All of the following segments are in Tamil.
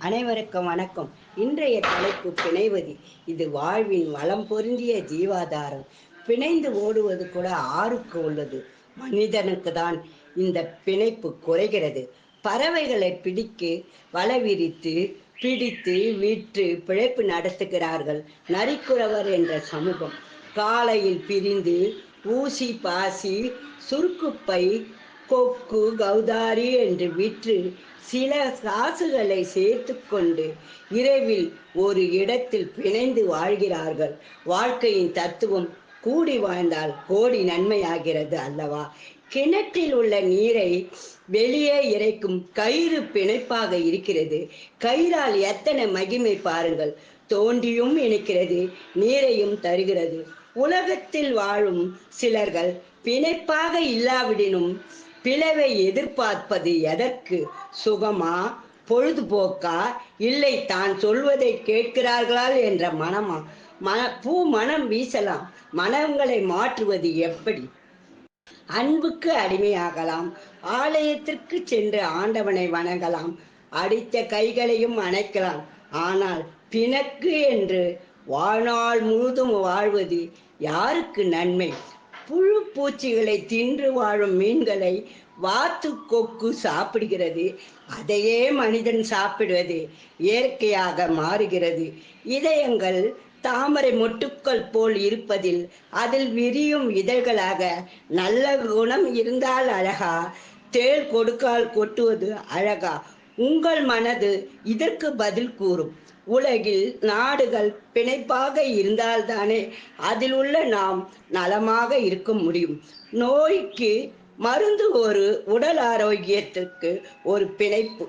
அனைவருக்கும் வணக்கம். இன்றைய தலைப்பு பிணைவது. இது வாழ்வின் வளம் பொருந்திய ஜீவாதாரம். பிணைந்து ஓடுவது கூட ஆறுக்கு உள்ளது. மனிதனுக்கு தான் இந்த பிணைப்பு குறைகிறது. பறவைகளை பிடிக்கு வலை விரித்து பிடித்து விற்று பிழைப்பு நடத்துகிறார்கள். நரிக்குறவர் என்ற சமூகம். காலையில் பிரிந்து ஊசி பாசி சுருக்குப்பை கொக்கு கௌதாரி என்று விற்று சில காசுகளை சேர்த்து கொண்டு இரவில் ஒரு இடத்தில் பிணைந்து வாழ்கிறார்கள். வாழ்க்கையின் தத்துவம் கூடி வாழ்ந்தால் கோடி நன்மையாகிறது அல்லவா? கிணற்றில் உள்ள நீரை வெளியே இறைக்கும் கயிறு பிணைப்பாக இருக்கிறது. கயிறால் எத்தனை மகிமை பாருங்கள். தோண்டியும் இணைக்கிறது நீரையும் தருகிறது. உலகத்தில் வாழும் சிலர்கள் பிணைப்பாக இல்லாவிடினும் பிளவை எதிர்பார்ப்பது எதற்கு? சுகமா? பொழுதுபோக்கா? இல்லை தான் சொல்வதை கேட்கிறார்களா என்ற மனமா? மன பூ மனம் வீசலாம். மனங்களை மாற்றுவது எப்படி? அன்புக்கு அடிமையாகலாம். ஆலயத்திற்கு சென்று ஆண்டவனை வணங்கலாம். அடித்த கைகளையும் அணைக்கலாம். ஆனால் பிணக்கு என்று வாழ்நாள் முழுதும் வாழ்வது யாருக்கு நன்மை? புழு பூச்சிகளை தின்று வாழும் மீன்களை வாத்து கொக்கு சாப்பிடுகிறது. அதையே மனிதன் சாப்பிடுவது இயற்கையாக மாறுகிறது. இதயங்கள் தாமரை மொட்டுக்கள் போல் இருப்பதில் அதில் விரியும் இதழ்களாக நல்ல குணம் இருந்தால் அழகா தேள் கொடுக்கால் கொட்டுவது அழகா உங்கள் மனது இதற்கு பதில் கூறும். உலகில் நாடுகள் பிணைப்பாக இருந்தால்தானே அதில் உள்ள நாம் நலமாக இருக்க முடியும். நோய்க்கு மருந்து ஒரு உடல் ஆரோக்கியத்துக்கு ஒரு பிணைப்பு.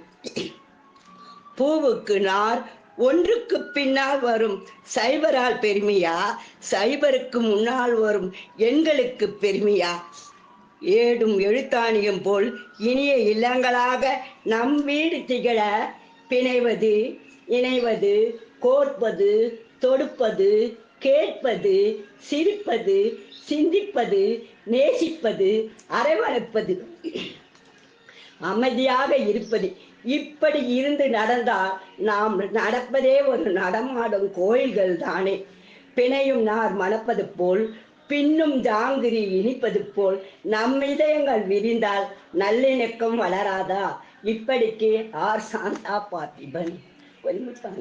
பூவுக்கு நார் ஒன்றுக்கு பின்னால் வரும் சைபரால் பெருமையா? சைபருக்கு முன்னால் வரும் எண்களுக்கு பெருமையா? ஏடும் எழுத்தாணியும் போல் இனிய இல்லங்களாக நம் வீடு திகழ பிணைவது இணைவது கோர்ப்பது தொடுப்பது கேட்பது சிரிப்பது சிந்திப்பது நேசிப்பது அரவணைப்பது. அமைதியாக இருப்பது. இப்படி இருந்து நடந்தால் நாம் நடப்பதே ஒரு நடமாடும் கோயில்கள் தானே பிணையும் நார் மணப்பது போல் பின்னும் ஜாங்கிரி இனிப்பது போல் நம் இதயங்கள் விரிந்தால் நல்லிணக்கம் வளராதா? இப்படிக்கு ஆர் சாந்தா பார்த்திபன் கொஞ்சம்